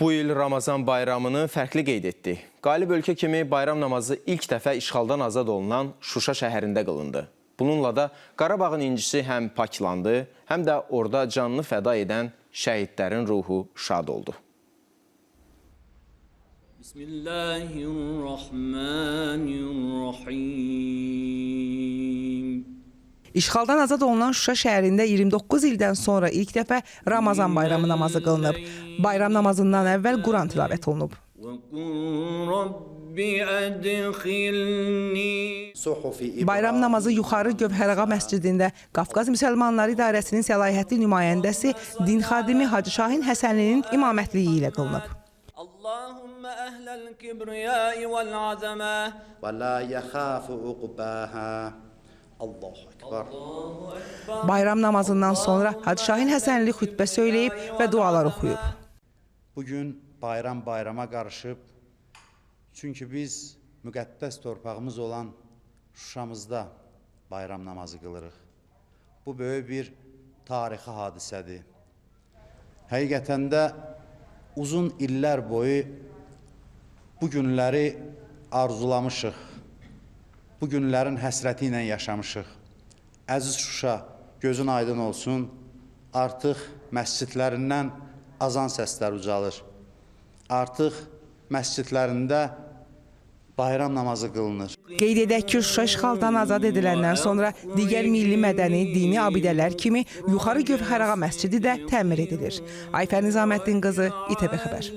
Bu il Ramazan bayramını fərqli qeyd etdi. Qalib ölkə kimi bayram namazı ilk dəfə işğaldan azad olunan Şuşa şəhərində qılındı. Bununla da Qarabağın incisi həm paklandı, həm də orada canını fəda edən şəhidlərin ruhu şad oldu. Bismillahirrahmanirrahim. İşğaldan azad olunan Şuşa şəhərində 29 ildən sonra ilk dəfə Ramazan bayramı namazı qılınıb. Bayram namazından əvvəl Quran tilavət olunub. وقل رب أدخلني Bayram namazı yuxarı Gövhərağa məscidində Qafqaz Müsəlmanları İdarəsinin səlahiyyətli nümayəndəsi din xadimi Hacı Şahin Həsənlinin imamətliyi ilə qılınıb. اللهم أهل الكبرياء والعظمة ولا يخاف عقباها Allahu Ekber. Bayram namazından sonra Hacı Şahin Həsənli xütbə söyləyib və dualar oxuyub. Bugün bayram bayrama qarışıb. Çünki biz müqəddəs torpağımız olan Şuşamızda bayram namazı qılırıq. Bu böyük bir tarixi hadisədir. Həqiqətən də uzun illər boyu bu günləri arzulamışıq. Bu günlərin həsrəti ilə yaşamışıq. Əziz Şuşa, gözün aydın olsun. Artıq məscidlərindən azan səslər ucalır. Artıq məscidlərində bayram namazı qılınır. Qeyd edək ki, Şuşa işğaldan azad ediləndən sonra digər milli mədəni, dini abidələr kimi yuxarı Gövhərağa məscidi də təmir edilir. Ayfər Nizaməddin qızı, İTV xəbər.